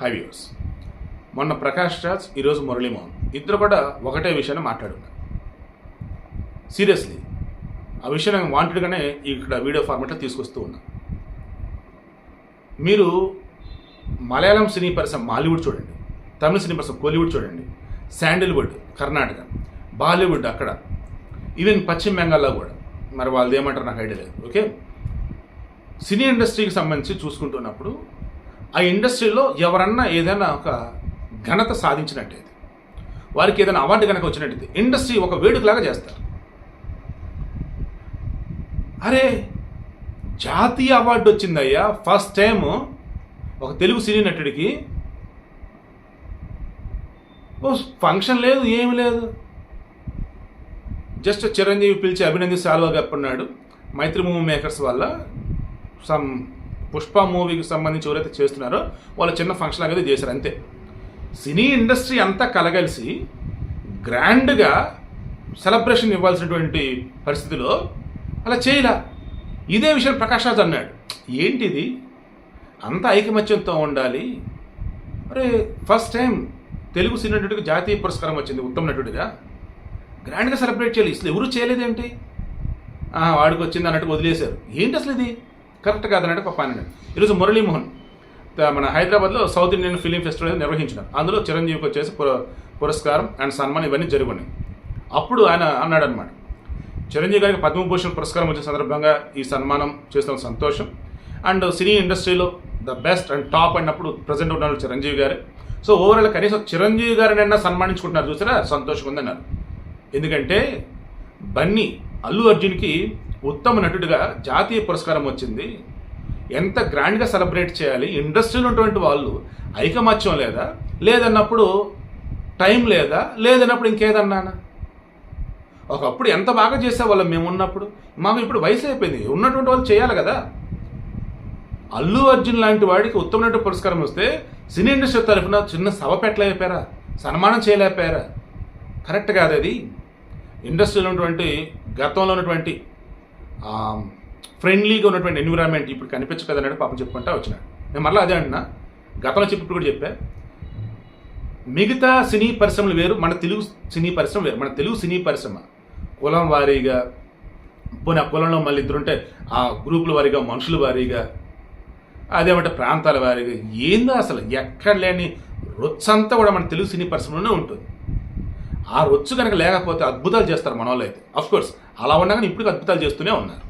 High views మొన్న ప్రకాష్ రాజ్ ఈరోజు మురళీమోహన్. ఇద్దరు కూడా ఒకటే విషయాన్ని మాట్లాడున్నారు సీరియస్లీ. ఆ విషయం నేను వాంటెడ్గానే ఇక్కడ వీడియో ఫార్మాట్లో తీసుకొస్తూ ఉన్నా. మీరు మలయాళం సినీ పరిశ్రమ మాలీవుడ్ చూడండి తమిళ సినీ పరిశ్రమ కోలీవుడ్ చూడండి శాండిల్వుడ్ కర్ణాటక బాలీవుడ్ అక్కడ ఈవెన్ పశ్చిమ బెంగాల్లో కూడా. మరి వాళ్ళు ఏమంటారు నాకు ఐడియా లేదు ఓకే? సినీ ఇండస్ట్రీకి సంబంధించి చూసుకుంటున్నప్పుడు ఆ ఇండస్ట్రీలో ఎవరన్నా ఏదైనా ఒక ఘనత సాధించినట్టయితే వారికి ఏదైనా అవార్డు కనుక వచ్చినట్టయితే ఇండస్ట్రీ ఒక వేడుకలాగా చేస్తారు. అరే జాతీయ అవార్డు వచ్చిందయ్యా ఫస్ట్ టైం ఒక తెలుగు సినీ నటుడికి. ఓ ఫంక్షన్ లేదు ఏమి లేదు. జస్ట్ చిరంజీవి పిలిచి అభినంది సాల్వా కప్పున్నాడు మైత్రి మూవీ మేకర్స్ వల్ల సమ్ పుష్ప మూవీకి సంబంధించి ఎవరైతే చేస్తున్నారో వాళ్ళు చిన్న ఫంక్షన్ అనేది చేశారు అంతే. సినీ ఇండస్ట్రీ అంతా కలగలిసి గ్రాండ్గా సెలబ్రేషన్ ఇవ్వాల్సినటువంటి పరిస్థితిలో అలా చేయలా. ఇదే విషయం ప్రకాష్ రాజ్ అన్నాడు. ఏంటిది? అంత ఐకమత్యంతో ఉండాలి. అరే ఫస్ట్ టైం తెలుగు సినీ నటుడికి జాతీయ పురస్కారం వచ్చింది ఉత్తమ నటుడిగా. గ్రాండ్గా సెలబ్రేట్ చేయాలి. అసలు ఎవరు చేయలేదేంటి? వాడికి వచ్చింది అన్నట్టు వదిలేశారు. ఏంటి అసలు ఇది? కరెక్ట్ కాదనంటే పాప అన్నాడు ఈరోజు మురళీమోహన్ మన హైదరాబాద్లో సౌత్ ఇండియన్ ఫిలిం ఫెస్టివల్ నిర్వహించినారు. అందులో చిరంజీవికి వచ్చేసి పుర- పురస్కారం అండ్ సన్మానం ఇవన్నీ జరుగున్నాయి. అప్పుడు ఆయన అన్నాడు అనమాట చిరంజీవి గారికి పద్మభూషణ్ పురస్కారం వచ్చే సందర్భంగా ఈ సన్మానం చేస్తున్న సంతోషం. అండ్ సినీ ఇండస్ట్రీలో ద బెస్ట్ అండ్ టాప్ అన్నప్పుడు ప్రజెంట్ ఉన్నారు చిరంజీవి గారే. సో ఓవరాల్ కనీసం చిరంజీవి గారిని అన్నా సన్మానించుకుంటున్నారు చూసారా? సంతోషం ఉందన్నారు. ఎందుకంటే బన్నీ అల్లు అర్జున్కి ఉత్తమ నటుడిగా జాతీయ పురస్కారం వచ్చింది. ఎంత గ్రాండ్గా సెలబ్రేట్ చేయాలి? ఇండస్ట్రీలో ఉన్నటువంటి వాళ్ళు ఐకమత్యం లేదా? లేదన్నప్పుడు టైం లేదా? లేదన్నప్పుడు ఇంకేదన్నానా? ఒకప్పుడు ఎంత బాగా చేసేవాళ్ళం మేము ఉన్నప్పుడు? మాకు ఇప్పుడు వయసు అయిపోయింది. ఉన్నటువంటి వాళ్ళు చేయాలి కదా. అల్లు అర్జున్ లాంటి వాడికి ఉత్తమ నటు పురస్కారం వస్తే సినీ ఇండస్ట్రీ తరఫున చిన్న సభ పెట్టలేకపోయారా? సన్మానం చేయలేకపోయారా? కరెక్ట్ కాదు అది. ఇండస్ట్రీలో ఉన్నటువంటి గతంలో ఉన్నటువంటి ఫ్రెండ్లీగా ఉన్నటువంటి ఎన్విరాన్మెంట్ ఇప్పుడు కనిపించకదన్నాడు పాపం చెప్పుకుంటా వచ్చినాడు. నేను మళ్ళీ అదే అంటున్నా. గతంలో చెప్పినప్పుడు కూడా చెప్పా. మిగతా సినీ పరిశ్రమలు వేరు మన తెలుగు సినీ పరిశ్రమ వేరు. మన తెలుగు సినీ పరిశ్రమ కులం వారీగా పోనీ ఆ కులంలో మళ్ళీ ఇద్దరుంటే ఆ గ్రూపుల వారీగా మనుషుల వారీగా అదేమంటే ప్రాంతాల వారీగా ఏందో అసలు ఎక్కడ లేని రొచ్చంతా కూడా మన తెలుగు సినీ పరిశ్రమలోనే ఉంటుంది. ఆ రొచ్చు కనుక లేకపోతే అద్భుతాలు చేస్తారు మన వాళ్ళు అయితే అఫ్కోర్స్ అలా ఉండగానే ఇప్పుడు అద్భుతాలు చేస్తూనే ఉన్నారు.